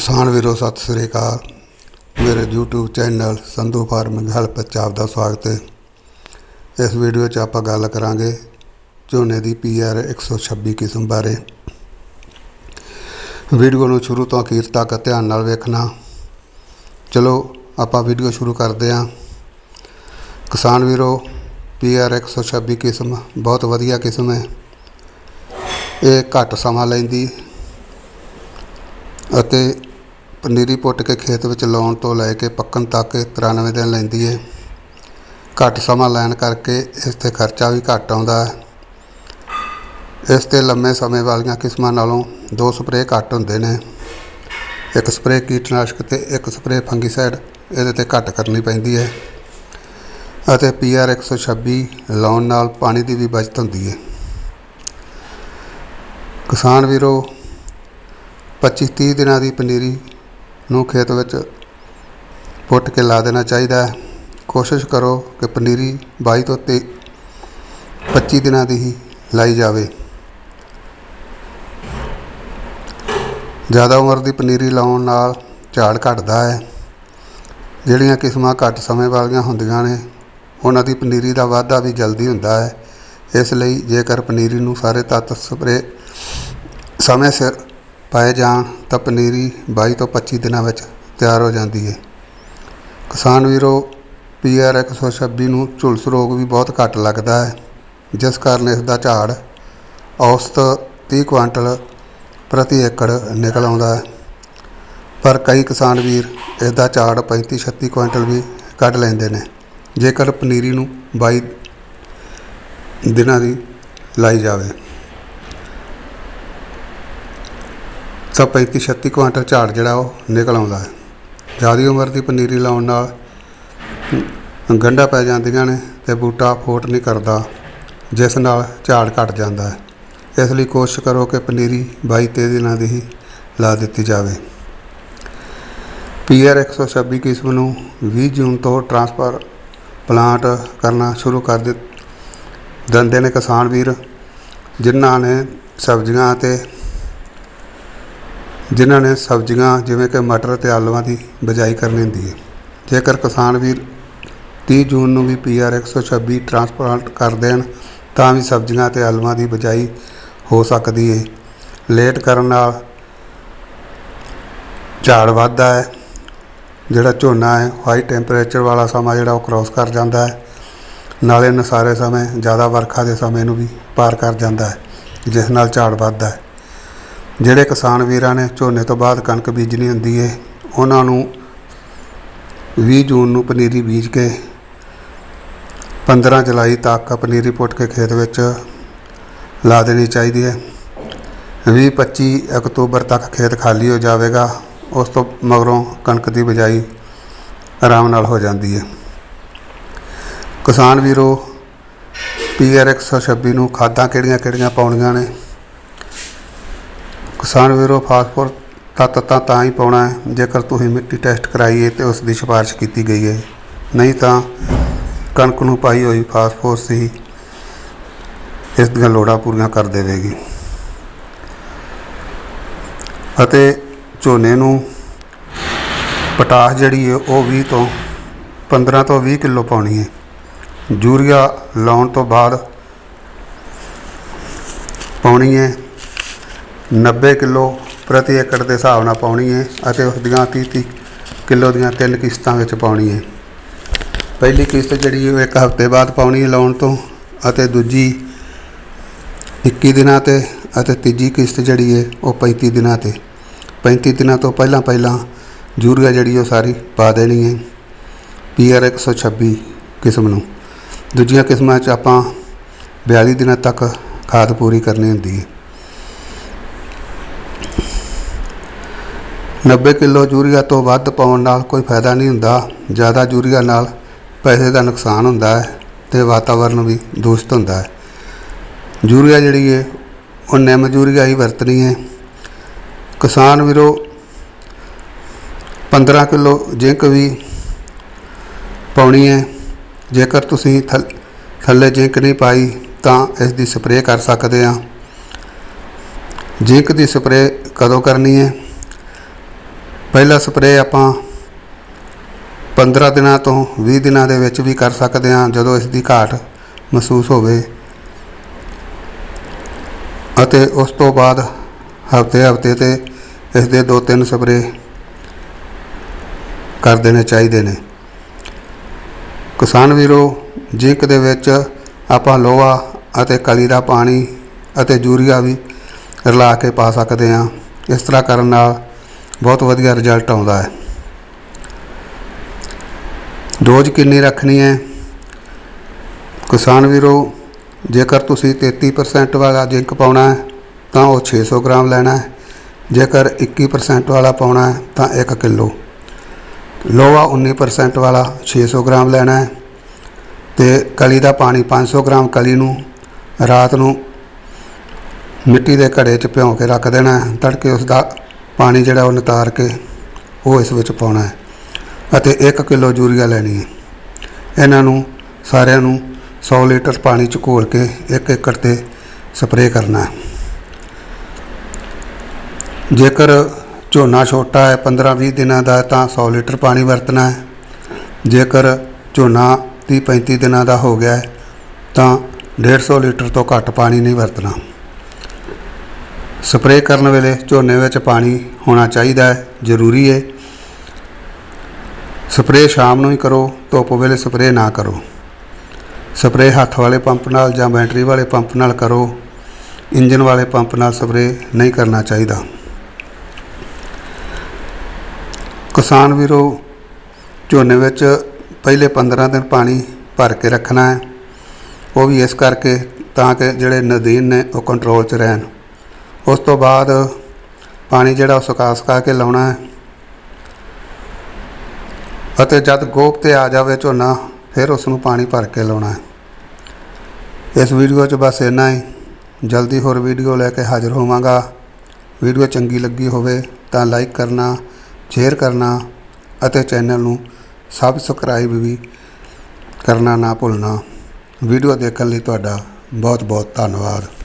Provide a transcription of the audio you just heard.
ਕਿਸਾਨ ਵੀਰੋ, ਸਤਿ ਸ੍ਰੀ ਅਕਾਲ। ਮੇਰੇ YouTube channel Sandhu farming help ਵਿੱਚ ਦਾ ਸਵਾਗਤ ਹੈ। ਇਸ ਵੀਡੀਓ 'ਚ ਆਪਾਂ ਗੱਲ ਕਰਾਂਗੇ ਝੋਨੇ ਦੀ PR 126 ਕਿਸਮ ਬਾਰੇ। ਵੀਡੀਓ ਨੂੰ ਸ਼ੁਰੂ ਤੋਂ ਅਖੀਰ ਤੱਕ ਧਿਆਨ ਨਾਲ ਵੇਖਣਾ। ਚਲੋ, ਆਪਾਂ ਵੀਡੀਓ ਸ਼ੁਰੂ ਕਰਦੇ ਹਾਂ। ਕਿਸਾਨ ਵੀਰੋ PR 126 ਕਿਸਮ ਬਹੁਤ ਵਧੀਆ ਕਿਸਮ ਹੈ। ਇਹ ਘੱਟ ਸਮਾਂ ਲੈਂਦੀ ਅਤੇ ਪਨੀਰੀ ਪੁੱਟ ਕੇ ਖੇਤ ਵਿੱਚ ਲਾਉਣ ਤੋਂ ਲੈ ਕੇ ਪੱਕਣ ਤੱਕ ਇਹ 93 ਦਿਨ ਲੈਂਦੀ ਹੈ ਘੱਟ ਸਮਾਂ ਲੈਣ ਕਰਕੇ ਇਸ ਤੇ ਖਰਚਾ ਵੀ ਘੱਟ ਆਉਂਦਾ ਹੈ। ਇਸ ਤੇ ਲੰਮੇ ਸਮੇਂ ਵਾਲੀਆਂ ਕਿਸਮਾਂ ਨਾਲੋਂ ਦੋ ਸਪਰੇਅ ਘੱਟ ਹੁੰਦੇ ਨੇ। ਇੱਕ ਸਪਰੇਅ ਕੀਟਨਾਸ਼ਕ ਤੇ ਇੱਕ ਸਪਰੇਅ ਫੰਗੀਸਾਈਡ, ਇਹਦੇ ਤੇ ਘੱਟ ਕਰਨੀ ਪੈਂਦੀ ਹੈ ਅਤੇ PR 126 ਲਾਉਣ ਨਾਲ ਪਾਣੀ ਦੀ ਵੀ ਬਚਤ ਹੁੰਦੀ ਹੈ ਕਿਸਾਨ ਵੀਰੋ 25-30 ਦਿਨਾਂ ਦੀ ਪਨੀਰੀ ਨੂੰ ਖੇਤ ਵਿੱਚ ਪੁੱਟ ਕੇ ਲਾ ਦੇਣਾ ਚਾਹੀਦਾ ਹੈ। ਕੋਸ਼ਿਸ਼ ਕਰੋ ਕਿ ਪਨੀਰੀ 22 ਤੋਂ ਤੇ 25 ਦਿਨਾਂ ਦੀ ਹੀ ਲਾਈ ਜਾਵੇ। ਜ਼ਿਆਦਾ ਉਮਰ ਦੀ ਪਨੀਰੀ ਲਾਉਣ ਨਾਲ ਝਾੜ ਘਟਦਾ ਹੈ। ਜਿਹੜੀਆਂ ਕਿਸਮਾਂ ਘੱਟ ਸਮੇਂ ਵਾਲੀਆਂ ਹੁੰਦੀਆਂ ਨੇ, ਉਹਨਾਂ ਦੀ ਪਨੀਰੀ ਦਾ ਵਾਧਾ ਵੀ ਜਲਦੀ ਹੁੰਦਾ ਹੈ। ਇਸ ਲਈ ਜੇਕਰ ਪਨੀਰੀ ਨੂੰ ਸਾਰੇ ਤੱਤ ਸਪਰੇ ਸਮੇਂ ਸਿਰ ਪਾਏ ਜਾਣ ਤਾਂ ਪਨੀਰੀ 22 ਤੋਂ 25 ਦਿਨਾਂ ਵਿੱਚ ਤਿਆਰ ਹੋ ਜਾਂਦੀ ਹੈ ਕਿਸਾਨ ਵੀਰੋ PR 126 ਨੂੰ ਝੁਲਸ ਰੋਗ ਵੀ ਬਹੁਤ ਘੱਟ ਲੱਗਦਾ ਹੈ। ਜਿਸ ਕਾਰਨ ਇਸ ਦਾ ਝਾੜ ਔਸਤ 30 ਕੁਆਂਟਲ ਪ੍ਰਤੀ ਏਕੜ ਨਿਕਲ ਆਉਂਦਾ ਹੈ। ਪਰ ਕਈ ਕਿਸਾਨ ਵੀਰ ਇਸ ਦਾ ਝਾੜ 35 36 ਕੁਆਂਟਲ ਵੀ ਕੱਢ ਲੈਂਦੇ ਨੇ। ਜੇਕਰ ਪਨੀਰੀ ਨੂੰ 22 ਦਿਨਾਂ ਦੀ ਲਾਈ ਜਾਵੇ। ਤਾਂ 35 36 ਕੁਆਂਟਲ ਝਾੜ ਜਿਹੜਾ ਉਹ ਨਿਕਲ ਆਉਂਦਾ ਹੈ। ਜ਼ਿਆਦਾ ਉਮਰ ਦੀ ਪਨੀਰੀ ਲਾਉਣ ਨਾਲ ਗੰਢਾਂ ਪੈ ਜਾਂਦੀਆਂ ਨੇ ਤੇ ਬੂਟਾ ਫੋਟ ਨਹੀਂ ਕਰਦਾ, ਜਿਸ ਨਾਲ ਝਾੜ ਘਟ ਜਾਂਦਾ ਹੈ। ਇਸ ਲਈ ਕੋਸ਼ਿਸ਼ ਕਰੋ ਕਿ ਪਨੀਰੀ 22 23 ਦਿਨਾਂ ਦੀ ਹੀ ਲਾ ਦਿੱਤੀ ਜਾਵੇ। PR 126 ਕਿਸਮ ਨੂੰ 20 ਜੂਨ ਤੋਂ ਟਰਾਂਸਫਰ ਪਲਾਂਟ ਕਰਨਾ ਸ਼ੁਰੂ ਕਰ ਦਿੱ, ਦਿੰਦੇ ਨੇ ਕਿਸਾਨ ਵੀਰ, ਜਿਨ੍ਹਾਂ ਨੇ ਸਬਜ਼ੀਆਂ ਤੇ ਜਿਨ੍ਹਾਂ ਨੇ ਸਬਜ਼ੀਆਂ ਜਿਵੇਂ ਕਿ ਮਟਰ ਅਤੇ ਆਲੂਆਂ ਦੀ ਬਿਜਾਈ ਕਰਨੀ ਹੁੰਦੀ ਹੈ। ਜੇਕਰ ਕਿਸਾਨ ਵੀਰ 30 ਜੂਨ ਨੂੰ ਵੀ PR 126 ਟਰਾਂਸਪਲਾਂਟ ਕਰ ਦੇਣ, ਤਾਂ ਵੀ ਸਬਜ਼ੀਆਂ ਅਤੇ ਆਲੂਆਂ ਦੀ ਬਿਜਾਈ ਹੋ ਸਕਦੀ ਹੈ। ਲੇਟ ਕਰਨ ਨਾਲ ਝਾੜ ਵੱਧਦਾ ਹੈ, ਜਿਹੜਾ ਝੋਨਾ ਹੈ, ਹਾਈ ਟੈਂਪਰੇਚਰ ਵਾਲਾ ਸਮਾਂ ਜਿਹੜਾ ਉਹ ਕ੍ਰਾਸ ਕਰ ਜਾਂਦਾ ਹੈ। ਨਾਲੇ ਨਸਾਰੇ ਸਮੇਂ ਜ਼ਿਆਦਾ ਵਰਖਾ ਦੇ ਸਮੇਂ ਨੂੰ ਵੀ ਪਾਰ ਕਰ ਜਾਂਦਾ ਹੈ, ਜਿਸ ਨਾਲ ਝਾੜ ਵੱਧਦਾ ਹੈ। ਜਿਹੜੇ ਕਿਸਾਨ ਵੀਰਾਂ ਨੇ ਝੋਨੇ ਤੋਂ ਬਾਅਦ ਕਣਕ ਬੀਜਣੀ ਹੁੰਦੀ ਹੈ ਉਹਨਾਂ ਨੂੰ 20 ਜੂਨ ਨੂੰ ਪਨੀਰੀ ਬੀਜ ਕੇ 15 ਜੁਲਾਈ ਤੱਕ ਪਨੀਰੀ ਪੁੱਟ ਕੇ ਖੇਤ ਵਿੱਚ ਲਾ ਦੇਣੀ ਚਾਹੀਦੀ ਹੈ 20 25 ਅਕਤੂਬਰ ਤੱਕ ਖੇਤ ਖਾਲੀ ਹੋ ਜਾਵੇਗਾ, ਉਸ ਤੋਂ ਮਗਰੋਂ ਕਣਕ ਦੀ ਬਿਜਾਈ ਆਰਾਮ ਨਾਲ ਹੋ ਜਾਂਦੀ ਹੈ ਕਿਸਾਨ ਵੀਰੋ PR 126 ਨੂੰ ਖਾਦਾਂ ਕਿਹੜੀਆਂ-ਕਿਹੜੀਆਂ ਪਾਉਣੀਆਂ ਨੇ? ਕਿਸਾਨ ਵੀਰੋ ਫਾਸਫੋਰ ਤੱਤ ਤਾਂ ਤਾਂ ਹੀ ਪਾਉਣਾ ਹੈ। ਜੇਕਰ ਤੁਸੀਂ ਮਿੱਟੀ ਟੈਸਟ ਕਰਾਈਏ ਤੇ ਉਸ ਦੀ ਸਿਫਾਰਿਸ਼ ਕੀਤੀ ਗਈ ਹੈ। ਨਹੀਂ ਤਾਂ ਕਣਕ ਨੂੰ ਪਾਈ ਹੋਈ ਫਾਸਫੋਰਸ ਹੀ ਇਸ ਦੀਆਂ ਲੋੜਾਂ ਪੂਰੀਆਂ ਕਰ ਦੇਵੇਗੀ। ਅਤੇ ਝੋਨੇ ਨੂੰ ਪਟਾਸ ਜਿਹੜੀ ਹੈ, ਉਹ 20 ਤੋਂ 15 ਤੋਂ 20 ਕਿਲੋ ਪਾਉਣੀ ਹੈ। ਯੂਰੀਆ ਲਾਉਣ ਤੋਂ ਬਾਅਦ ਪਾਉਣੀ ਹੈ। 90 ਕਿਲੋ ਪ੍ਰਤੀ ਏਕੜ ਦੇ ਹਿਸਾਬ ਨਾਲ ਪਾਉਣੀ ਹੈ ਅਤੇ ਉਸ ਦੀਆਂ 30 30 ਕਿਲੋ ਦੀਆਂ ਤਿੰਨ ਕਿਸ਼ਤਾਂ ਵਿੱਚ ਪਾਉਣੀ ਹੈ ਪਹਿਲੀ ਕਿਸ਼ਤ ਜਿਹੜੀ ਉਹ ਇੱਕ ਹਫ਼ਤੇ ਬਾਅਦ ਪਾਉਣੀ ਹੈ ਲਾਉਣ ਤੋਂ ਅਤੇ ਦੂਜੀ 21 ਦਿਨਾਂ ਤੇ ਅਤੇ ਤੀਜੀ ਕਿਸ਼ਤ ਜਿਹੜੀ ਹੈ ਉਹ 35 ਦਿਨਾਂ ਤੇ। 35 ਦਿਨਾਂ ਤੋਂ ਪਹਿਲਾਂ ਪਹਿਲਾਂ ਯੂਰੀਆ ਜਿਹੜੀ ਉਹ ਸਾਰੀ ਪਾ ਦੇਣੀ ਹੈ PR 126 ਕਿਸਮ ਨੂੰ। ਦੂਜੀਆਂ ਕਿਸਮਾਂ 'ਚ ਆਪਾਂ 42 ਦਿਨਾਂ ਤੱਕ ਖਾਦ ਪੂਰੀ ਕਰਨੀ ਹੁੰਦੀ ਹੈ 90 ਕਿਲੋ ਯੂਰੀਆ ਤੋਂ ਵੱਧ ਪਾਉਣ ਨਾਲ ਕੋਈ ਫਾਇਦਾ ਨਹੀਂ ਹੁੰਦਾ। ਜ਼ਿਆਦਾ ਯੂਰੀਆ ਨਾਲ ਪੈਸੇ ਦਾ ਨੁਕਸਾਨ ਹੁੰਦਾ ਹੈ ਤੇ ਵਾਤਾਵਰਨ ਵੀ ਦੂਸ਼ਿਤ ਹੁੰਦਾ ਹੈ। ਯੂਰੀਆ ਜਿਹੜੀ ਹੈ ਉਹ ਨਿੰਮ ਯੂਰੀਆ ਹੀ ਵਰਤਣੀ ਹੈ ਕਿਸਾਨ ਵੀਰੋ 15 ਕਿਲੋ ਜ਼ਿੰਕ ਵੀ ਪਾਉਣੀ ਹੈ ਜੇਕਰ ਤੁਸੀਂ ਥਲ- ਥੱਲੇ ਜ਼ਿੰਕ ਨਹੀਂ ਪਾਈ, ਤਾਂ ਇਸ ਦੀ ਸਪਰੇਅ ਕਰ ਸਕਦੇ ਆ। ਜ਼ਿੰਕ ਦੀ ਸਪਰੇਅ ਕਦੋਂ ਕਰਨੀ ਹੈ ਪਹਿਲਾ ਸਪਰੇਅ ਆਪਾਂ 15 ਦਿਨਾਂ ਤੋਂ 20 ਦਿਨਾਂ ਦੇ ਵਿੱਚ ਵੀ ਕਰ ਸਕਦੇ ਹਾਂ, ਜਦੋਂ ਇਸ ਦੀ ਘਾਟ ਮਹਿਸੂਸ ਹੋਵੇ। ਅਤੇ ਉਸ ਤੋਂ ਬਾਅਦ ਹਫ਼ਤੇ ਹਫ਼ਤੇ ਤੇ ਇਸ ਦੇ ਦੋ ਤਿੰਨ ਸਪਰੇਅ ਕਰ ਦੇਣੇ ਚਾਹੀਦੇ ਨੇ। ਕਿਸਾਨ ਵੀਰੋ, ਜਿੰਕ ਦੇ ਵਿੱਚ ਆਪਾਂ ਲੋਹਾ ਅਤੇ ਕਲੀ ਦਾ ਪਾਣੀ ਅਤੇ ਯੂਰੀਆ ਵੀ ਰਲਾ ਕੇ ਪਾ ਸਕਦੇ ਹਾਂ। ਇਸ ਤਰ੍ਹਾਂ ਕਰਨ ਨਾਲ ਬਹੁਤ ਵਧੀਆ ਰਿਜ਼ਲਟ ਆਉਂਦਾ ਹੈ। ਡੋਜ਼ ਕਿੰਨੀ ਰੱਖਣੀ ਹੈ? ਕਿਸਾਨ ਵੀਰੋ, ਜੇਕਰ ਤੁਸੀਂ 33% ਵਾਲਾ ਜਿੰਕ ਪਾਉਣਾ ਹੈ, ਤਾਂ ਉਹ 600 ਗ੍ਰਾਮ ਲੈਣਾ ਹੈ। ਜੇਕਰ 21% ਵਾਲਾ ਪਾਉਣਾ ਹੈ, ਤਾਂ 1 ਕਿਲੋ। ਲੋਹਾ 19% ਵਾਲਾ 600 ਗ੍ਰਾਮ ਲੈਣਾ ਹੈ। ਤੇ ਕਲੀ ਦਾ ਪਾਣੀ 500 ਗ੍ਰਾਮ ਕਲੀ ਨੂੰ ਰਾਤ ਨੂੰ ਮਿੱਟੀ ਦੇ ਘੜੇ 'ਚ ਭਿਉਂ ਕੇ ਰੱਖ ਦੇਣਾ ਹੈ। ਤੜਕੇ ਉਸ ਦਾ ਪਾਣੀ ਜਿਹੜਾ ਉਹ ਨਿਤਾਰ ਕੇ ਉਹ ਇਸ ਵਿੱਚ ਪਾਉਣਾ ਹੈ ਅਤੇ 1 ਕਿਲੋ ਯੂਰੀਆ ਲੈਣੀ ਹੈ। ਇਹਨਾਂ ਨੂੰ ਸਾਰਿਆਂ ਨੂੰ 100 ਲੀਟਰ ਪਾਣੀ 'ਚ ਘੋਲ ਕੇ 1 ਏਕੜ ਤੇ ਸਪਰੇਅ ਕਰਨਾ ਹੈ। ਜੇਕਰ ਝੋਨਾ ਛੋਟਾ ਹੈ 15-20 ਦਿਨਾਂ ਦਾ ਤਾਂ 100 ਲੀਟਰ ਪਾਣੀ ਵਰਤਣਾ ਹੈ। ਜੇਕਰ ਝੋਨਾ 30-35 ਦਿਨਾਂ ਦਾ ਹੋ ਗਿਆ ਹੈ, ਤਾਂ 150 ਲੀਟਰ ਤੋਂ ਘੱਟ ਪਾਣੀ ਨਹੀਂ ਵਰਤਣਾ। ਸਪਰੇਅ ਕਰਨ ਵੇਲੇ ਝੋਨੇ ਵਿੱਚ ਪਾਣੀ ਹੋਣਾ ਚਾਹੀਦਾ ਹੈ, ਜ਼ਰੂਰੀ ਹੈ। ਸਪਰੇਅ ਸ਼ਾਮ ਨੂੰ ਹੀ ਕਰੋ, ਧੁੱਪ ਵੇਲੇ ਸਪਰੇਅ ਨਾ ਕਰੋ। ਸਪਰੇਅ ਹੱਥ ਵਾਲੇ ਪੰਪ ਨਾਲ ਜਾਂ ਬੈਟਰੀ ਵਾਲੇ ਪੰਪ ਨਾਲ ਕਰੋ। ਇੰਜਨ ਵਾਲੇ ਪੰਪ ਨਾਲ ਸਪਰੇਅ ਨਹੀਂ ਕਰਨਾ ਚਾਹੀਦਾ। ਕਿਸਾਨ ਵੀਰੋ, ਝੋਨੇ ਵਿੱਚ ਪਹਿਲੇ 15 ਦਿਨ ਪਾਣੀ ਭਰ ਕੇ ਰੱਖਣਾ ਹੈ। ਉਹ ਵੀ ਇਸ ਕਰਕੇ ਤਾਂ ਕਿ ਜਿਹੜੇ ਨਦੀਨ ਨੇ ਉਹ ਕੰਟਰੋਲ 'ਚ ਰਹਿਣ। ਉਸ ਤੋਂ ਬਾਅਦ ਪਾਣੀ ਜਿਹੜਾ ਉਹ ਸੁਕਾ ਸੁਕਾ ਕੇ ਲਾਉਣਾ ਹੈ। ਅਤੇ ਜਦ ਗੋਪ ਤੇ ਆ ਜਾਵੇ ਝੋਨਾ, ਫਿਰ ਉਸ ਨੂੰ ਪਾਣੀ ਭਰ ਕੇ ਲਾਉਣਾ ਹੈ। ਇਸ ਵੀਡੀਓ 'ਚ ਬਸ ਇੰਨਾ ਹੀ। ਜਲਦੀ ਹੋਰ ਵੀਡੀਓ ਲੈ ਕੇ ਹਾਜ਼ਰ ਹੋਵਾਂਗਾ। ਵੀਡੀਓ ਚੰਗੀ ਲੱਗੀ ਹੋਵੇ ਤਾਂ ਲਾਈਕ ਕਰਨਾ, ਸ਼ੇਅਰ ਕਰਨਾ ਅਤੇ ਚੈਨਲ ਨੂੰ ਸਬਸਕ੍ਰਾਈਬ ਵੀ ਕਰਨਾ ਨਾ ਭੁੱਲਣਾ। ਵੀਡੀਓ ਦੇਖਣ ਲਈ ਤੁਹਾਡਾ ਬਹੁਤ ਬਹੁਤ ਧੰਨਵਾਦ।